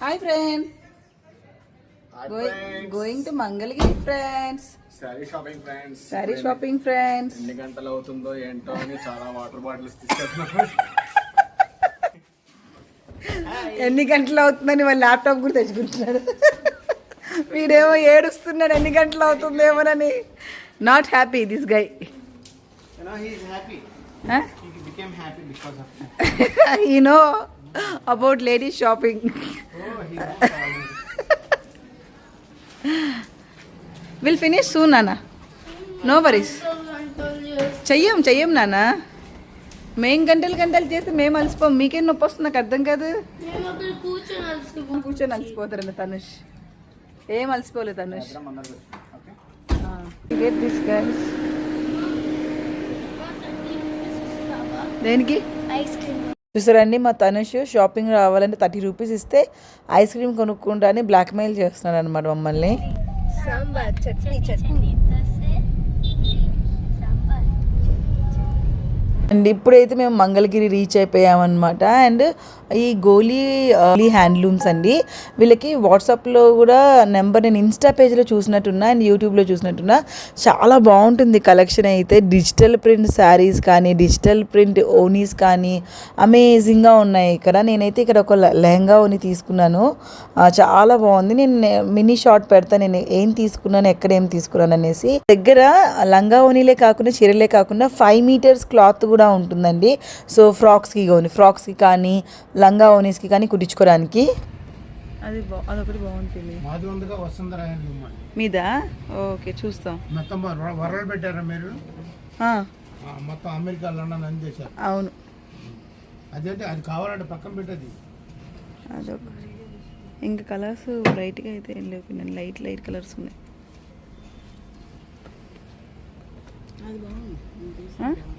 Hi friend going to Mangalagiri friends sari shopping friends sari shopping friends ఎన్ని గంటలు అవుతుందో ఏంటో అని చాలా వాటర్ బాటిల్స్ తీసుకెళ్తున్నాను ఎన్ని గంటలు అవుతుందని వాళ్ళ ల్యాప్టాప్ కూడా తెచ్చుకుంటున్నాడు వీడేమో ఏడుస్తున్నాడు ఎన్ని గంటలు అవుతుందేమోనని not happy this guy. You know about ladies shopping will finish soon నాన్న నో వరీస్ చెయ్యం చెయ్యం నాన్న మేం గంటలు గంటలు చేస్తే మేము అలసిపోం. మీకేం నొప్పి వస్తుంది? నాకు అర్థం కాదు. కూర్చొని అలసిపోతారండి తనుష్. ఏం అలసిపోలేదు తనుష్. గెట్ దిస్ గైస్ దేనికి? ఐస్ క్రీమ్ చూసారండి మా తనుష్ షాపింగ్ రావాలంటే థర్టీ రూపీస్ ఇస్తే ఐస్ క్రీమ్ కొనుక్కుంటా అని బ్లాక్మెయిల్ చేస్తున్నాడు అనమాట మమ్మల్ని. సాంబార్ చట్నీ చట్నీ. అండ్ ఇప్పుడైతే మేము మంగళగిరి రీచ్ అయిపోయామన్నమాట. అండ్ ఈ గోలీ హ్యాండ్లూమ్స్ అండి వీళ్ళకి వాట్సాప్లో కూడా నెంబర్ నేను ఇన్స్టా పేజ్లో చూసినట్టున్నా అండ్ యూట్యూబ్లో చూసినట్టున్నా చాలా బాగుంటుంది కలెక్షన్ అయితే. డిజిటల్ ప్రింట్ శారీస్ కానీ డిజిటల్ ప్రింట్ ఓనీస్ కానీ అమేజింగ్గా ఉన్నాయి ఇక్కడ. నేనైతే ఇక్కడ ఒక లెహంగా ఓని తీసుకున్నాను. చాలా బాగుంది. నేను మినీ షార్ట్ పెడతాను నేను ఏం తీసుకున్నాను ఎక్కడ ఏం తీసుకున్నాను అనేసి. దగ్గర లంగా ఓనీలే కాకుండా చీరలే కాకుండా ఫైవ్ మీటర్స్ క్లాత్ కూడా ఉంటుందండి. సో ఫ్రాక్స్కి కానీ ఫ్రాక్స్కి కానీ లంగా ఓనీస్కి కానీ కుట్టించుకోవడానికి. అది బా అదొకటి బాగుంటుంది. మాది ఉందిగా వసుంధర మీద? ఓకే చూస్తాం. మొత్తం వర- వరలు పెట్టారా మీరు? మొత్తం అమెరికా లండన్ అని చేశారు. అవును. అదేంటి? అది కావాలంటే పక్కన పెట్టేది. అదొక ఇంకా కలర్స్ బ్రైట్గా అయితే ఏం లేవు. నేను లైట్ లైట్ కలర్స్ ఉన్నాయి.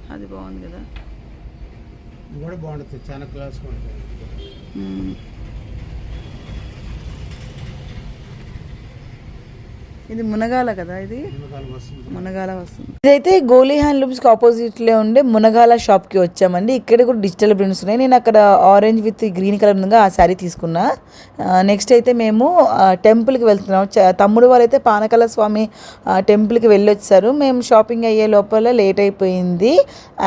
అది బాగుంది. కదా. కూడా బాగుంటుంది. చాలా క్లాస్ ఉంటుంది. ఇది మునగాల కదా ఇది? మునగాల వస్తుంది. ఇదైతే గోలీ హ్యాండ్లూమ్స్కి ఆపోజిట్లో ఉండే మునగాల షాప్కి వచ్చామండి. ఇక్కడ కూడా డిజిటల్ ప్రింట్స్ ఉన్నాయి. నేను అక్కడ ఆరెంజ్ విత్ గ్రీన్ కలర్ ఉందిగా ఆ శారీ తీసుకున్నా. నెక్స్ట్ అయితే మేము టెంపుల్కి వెళ్తున్నాం. తమ్ముడు వాళ్ళైతే పానకాల స్వామి టెంపుల్కి వెళ్ళొచ్చారు. మేము షాపింగ్ అయ్యే లోపల లేట్ అయిపోయింది.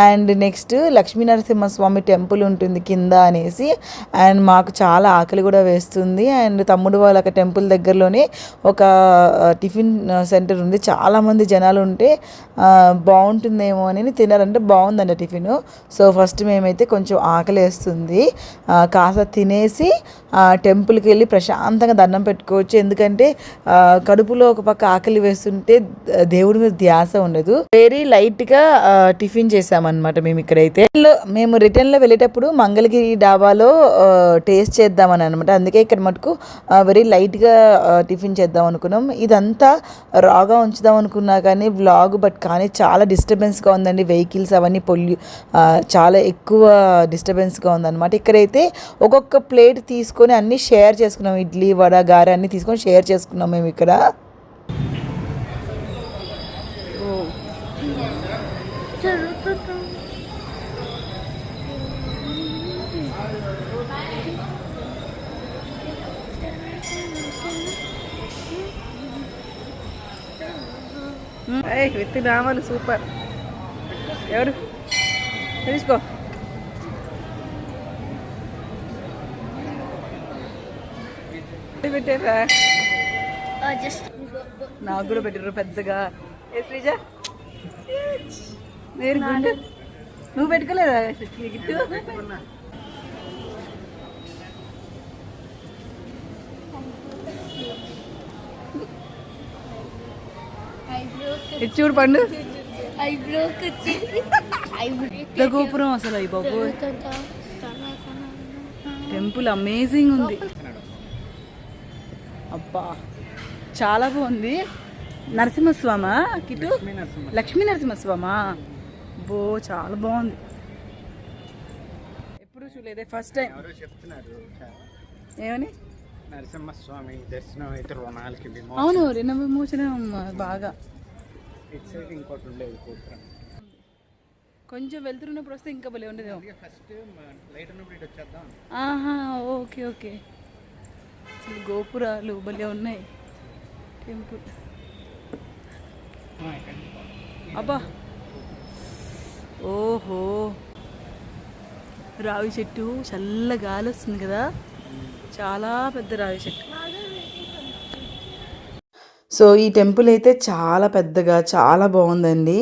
And next Lakshmi Narasimha Swamy temple ఉంటుంది కింద అనేసి. అండ్ మాకు చాలా ఆకలి కూడా వేస్తుంది. అండ్ తమ్ముడు వాళ్ళ టెంపుల్ దగ్గరలోనే ఒక ఆ, టిఫిన్ సెంటర్ ఉంది. చాలామంది జనాలు ఉంటే బాగుంటుందేమో అని తినారంటే బాగుందండి టిఫిన్. సో ఫస్ట్ మేమైతే కొంచెం ఆకలి వేస్తుంది కాస్త తినేసి టెంపుల్కి వెళ్ళి ప్రశాంతంగా దండం పెట్టుకోవచ్చు. ఎందుకంటే కడుపులో ఒక పక్క ఆకలి వేస్తుంటే దేవుడి మీద ధ్యాస ఉండదు. వెరీ లైట్గా టిఫిన్ చేసామన్నమాట మేము ఇక్కడైతే. మేము రిటర్న్లో వెళ్ళేటప్పుడు మంగళగిరి డాబాలో టేస్ట్ చేద్దామని అనమాట అందుకే ఇక్కడ మటుకు వెరీ లైట్గా టిఫిన్ చేద్దాం అనుకున్నాం. ఇదంతా రాగా ఉంచుదాం అనుకున్నా కానీ వ్లాగ్ బట్ కానీ చాలా డిస్టర్బెన్స్గా ఉందండి. వెహికల్స్ అవన్నీ పొల్యూ చాలా ఎక్కువ డిస్టర్బెన్స్గా ఉందన్నమాట. ఇక్కడైతే ఒక్కొక్క ప్లేట్ తీసుకొని అన్నీ షేర్ చేసుకున్నాం. ఇడ్లీ వడ గారె అన్నీ తీసుకొని షేర్ చేసుకున్నాం మేము ఇక్కడ. విత్ రావాలి సూపర్. ఎవరు? తీసుకో పెట్టారా నాకు కూడా పెట్టారు పెద్దగా. ఏ శ్రీజ? గుడ్ నువ్వు పెట్టుకోలేదా? గిట్టు చూడు పండు? గోపురం అసలు అయ్యి బాబు? టెంపుల్ అమేజింగ్ ఉంది. అబ్బా చాలా బాగుంది. నరసింహస్వామా కిటు లక్ష్మీ నరసింహస్వామా? బో చాలా బాగుంది. ఎప్పుడు చూడలేదే ఫస్ట్ టైం. ఎవరో చెప్తున్నారు. ఏమని? నరసింహస్వామి దర్శనం అయితే రుణాలకి అవును రుణ విమోచనం బాగా. ఇటు సైడ్ ఇంకోటి ఉండేది కూతురు కొంచెం వెళ్తున్నప్పుడు వస్తే ఇంకా భలే ఉండేదేమో. ఫస్ట్ లైట్ ఉన్నప్పుడు ఇటు వచ్చేద్దాం. ఆహా ఓకే ఓకే. అసలు గోపురాలు భలే ఉన్నాయి. టెంపుల్. అబ్బా. ఓహో. రావి చెట్టు చల్ల గాలి వస్తుంది కదా. చాలా పెద్ద రావి చెట్టు. సో ఈ టెంపుల్ అయితే చాలా పెద్దగా చాలా బాగుందండి.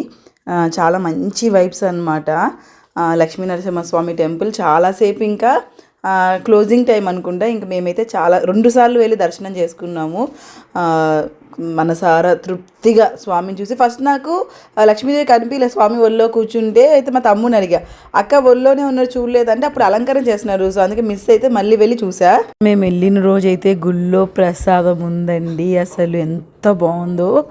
చాలా మంచి వైబ్స్ అనమాట లక్ష్మీ నరసింహస్వామి టెంపుల్ చాలాసేపు ఇంకా క్లోజింగ్ టైం అనుకుంటా. ఇంకా మేమైతే చాలా రెండుసార్లు వెళ్ళి దర్శనం చేసుకున్నాము. మనసారా తృప్తిగా స్వామిని చూసి ఫస్ట్ నాకు లక్ష్మీదేవి కనిపించలే స్వామి ఒళ్ళో కూర్చుంటే అయితే మా తమ్ముని అడిగా. అక్క ఒళ్ళోనే ఉన్నారు చూడలేదంటే అప్పుడు అలంకారం చేస్తున్నారు. సో అందుకే మిస్ అయితే మళ్ళీ వెళ్ళి చూసా. మేము వెళ్ళిన రోజు అయితే గుళ్ళో ప్రసాదం ఉందండి. అసలు ఎంత బాగుందో.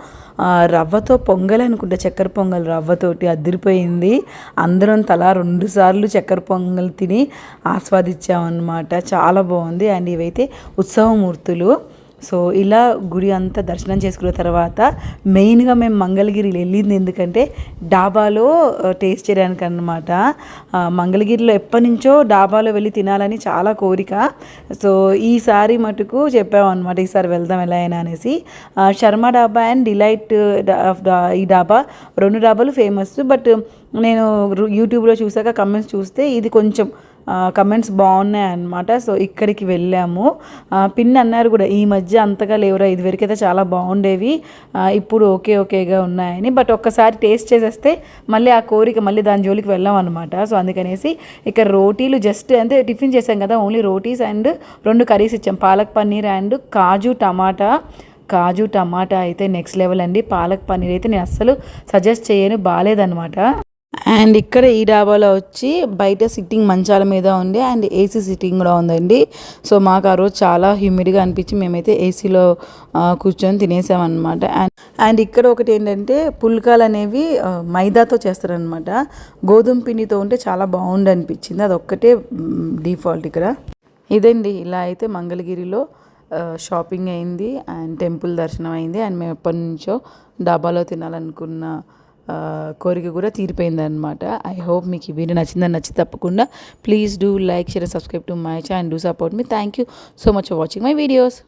రవ్వతో పొంగల్ అనుకుంటా చక్కెర పొంగల్ రవ్వతోటి అదిరిపోయింది. అందరం తలా రెండు సార్లు చక్కెర పొంగల్ తిని ఆస్వాదించామన్నమాట. చాలా బాగుంది. అండ్ ఇవైతే ఉత్సవమూర్తులు. సో ఇలా గుడి అంతా దర్శనం చేసుకున్న తర్వాత మెయిన్గా మేము మంగళగిరి వెళ్ళింది ఎందుకంటే డాబాలో టేస్ట్ చేయడానికి అనమాట మంగళగిరిలో ఎప్పటి నుంచో డాబాలో వెళ్ళి తినాలని చాలా కోరిక. సో ఈసారి మటుకు చెప్పామన్నమాట ఈసారి వెళ్దాం ఎలా అయినా అనేసి. శర్మ డాబా అండ్ డిలైట్ డా- ఈ డాబా రెండు డాబాలు ఫేమస్. బట్ నేను యూట్యూబ్లో చూసాక కమెంట్స్ చూస్తే ఇది కొంచెం కమెంట్స్ బాగున్నాయి అనమాట సో ఇక్కడికి వెళ్ళాము. పిన్ అన్నారు కూడా ఈ మధ్య అంతగా లేవురా ఇదివరకు అయితే చాలా బాగుండేవి. ఇప్పుడు ఓకే ఓకేగా ఉన్నాయని. బట్ ఒక్కసారి టేస్ట్ చేసేస్తే మళ్ళీ ఆ కోరిక మళ్ళీ దాని జోలికి వెళ్ళాం అనమాట సో అందుకనేసి ఇక్కడ రోటీలు జస్ట్ అంటే టిఫిన్ చేసాం కదా ఓన్లీ రోటీస్ అండ్ రెండు కర్రీస్ ఇచ్చాం. Palak paneer and kaju tomato. Kaju tomato అయితే నెక్స్ట్ లెవెల్ అండి. పాలక్ పన్నీర్ అయితే నేను అస్సలు సజెస్ట్ చేయను బాగాలేదనమాట అండ్ ఇక్కడ ఈ డాబాలో వచ్చి బయట సిట్టింగ్ మంచాల మీద ఉంది అండ్ ఏసీ సిట్టింగ్ కూడా ఉందండి. సో మాకు ఆ రోజు చాలా హ్యూమిడ్గా అనిపించి మేమైతే ఏసీలో కూర్చొని తినేసామన్నమాట. అండ్ అండ్ ఇక్కడ ఒకటి ఏంటంటే పుల్కాలు అనేవి మైదాతో చేస్తారనమాట గోధుమ పిండితో ఉంటే చాలా బాగుండి అనిపించింది. అదొక్కటే డిఫాల్ట్ ఇక్కడ. ఇదండి ఇలా అయితే మంగళగిరిలో షాపింగ్ అయింది అండ్ టెంపుల్ దర్శనం అయింది అండ్ మేము ఎప్పటి నుంచో డాబాలో తినాలనుకున్న కోరిక కూడా తీరిపోయిందనమాట ఐ హోప్ మీకు ఈ వీడియో నచ్చిందని నచ్చి తప్పకుండా please do like share subscribe to my channel do support me thank you so much for watching my videos